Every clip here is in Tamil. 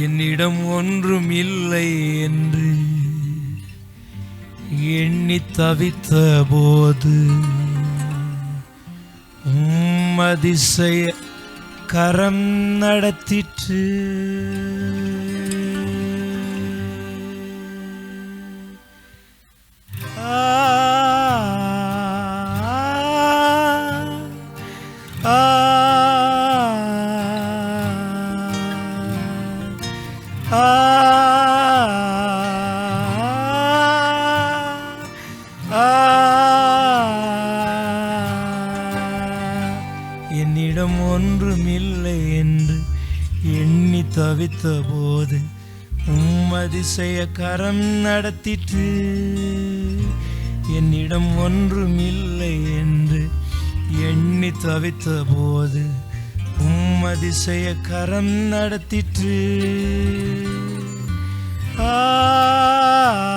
என்னிடம் ஒன்றும் இல்லை என்று எண்ணி தவித்த போது உம் கரம் நடத்திற்று. தவித்த போது உம்மதிசய கரம் நடத்திற்று. என்னிடம் ஒன்றுமில்லை என்று எண்ணி தவித்த போது உம்மதிசய கரம் நடத்திற்று. ஆ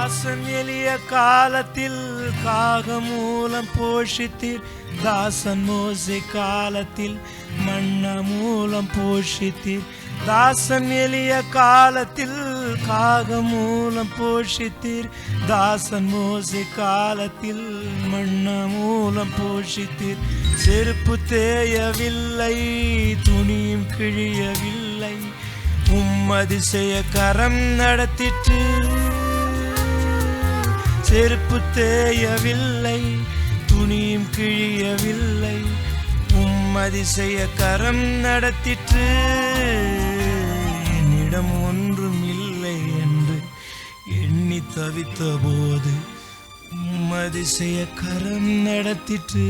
தாசன் எளிய காலத்தில் காகமூலம் போஷித்தீர். தாசன் மோசை காலத்தில் மண்ண மூலம் போஷித்தீர். தாசன் எளிய காலத்தில் காகமூலம் போஷித்தீர். தாசன் மோசை காலத்தில் மண்ண மூலம் போஷித்தீர். செருப்பு தேயவில்லை துணியும் கிழியவில்லை. உம்மதிசய கரம் நடத்திட்டு செருப்பு தேயவில்லை துணியும் கிழியவில்லை. உம் கரம் நடத்திற்று என்னிடம் ஒன்றும் இல்லை என்று எண்ணி தவித்த போது உம் கரம் நடத்திற்று.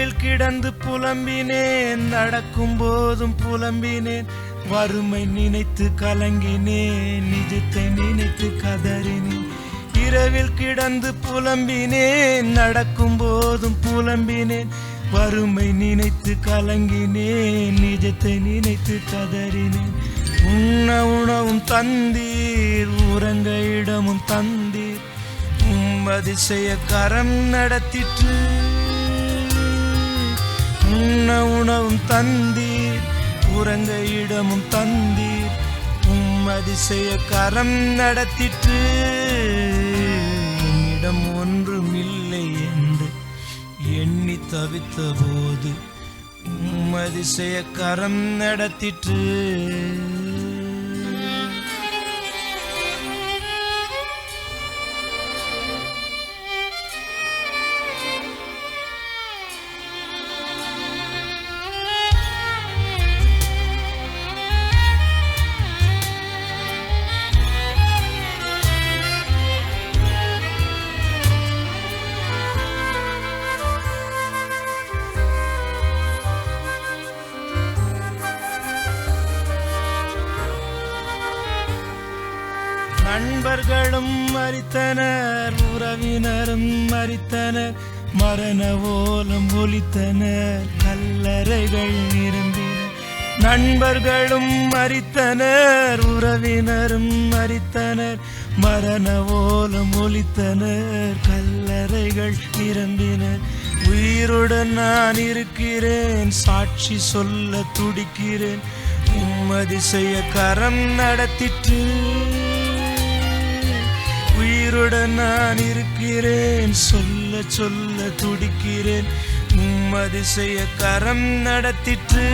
இரவில் கிடந்து புலம்பினேன் நடக்கும் போதும் புலம்பினேன். வறுமை நினைத்து கலங்கினேன் நிஜத்தை நினைத்து கதறினேன். இரவில் கிடந்து புலம்பினேன் நடக்கும் போதும் புலம்பினேன். வறுமை நினைத்து கலங்கினேன் நிஜத்தை நினைத்து கதறினேன். உண்ண உணவும் தந்தீர் உறங்க இடமும் தந்தீர். உம்மதிசய கரம் நடத்திற்று. உண்ண உணவும் தந்தீர் உறங்க இடமும் தந்தீர் உம் அதிசய கரம் நடத்திற்று. என்னிடம் ஒன்றும் இல்லை என்று எண்ணி தவித்த போது உம் அதிசய கரம் நடத்திற்று. நண்பர்களும் மறித்தனர் உறவினரும் மறித்தனர் மரண ஓலம் ஒலித்தனர் கல்லறைகள் நிரம்பின நண்பர்களும் மறித்தனர் உறவினரும் மறித்தனர் மரண ஓலம் ஒலித்தனர் கல்லறைகள் நிரம்பின. உயிருடன் நான் இருக்கிறேன் சாட்சி சொல்ல துடிக்கிறேன். உம்மதிசைய கரம் நடத்திற்று. உயிருடன் நான் இருக்கிறேன். சொல்ல சொல்ல துடிக்கிறேன். உம் அதிசய கரம் நடத்திற்று.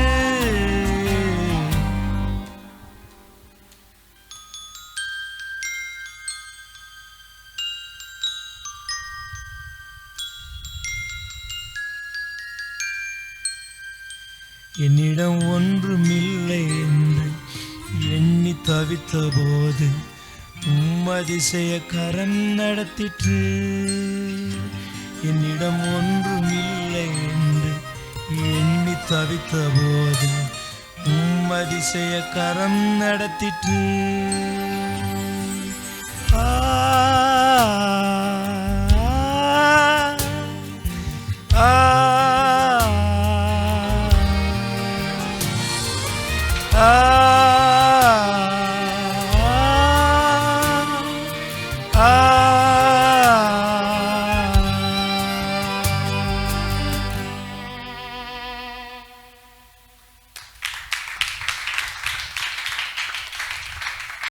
என்னிடம் ஒன்றுமில்லை என்று எண்ணி தவித்த போது உம்மதிசய கரம் நடத்திற்று. என்னிடம் ஒன்றும் இல்லை என்று எண்ணி தவித்த போது உம்மதிசய கரம் நடத்திற்று. ஆ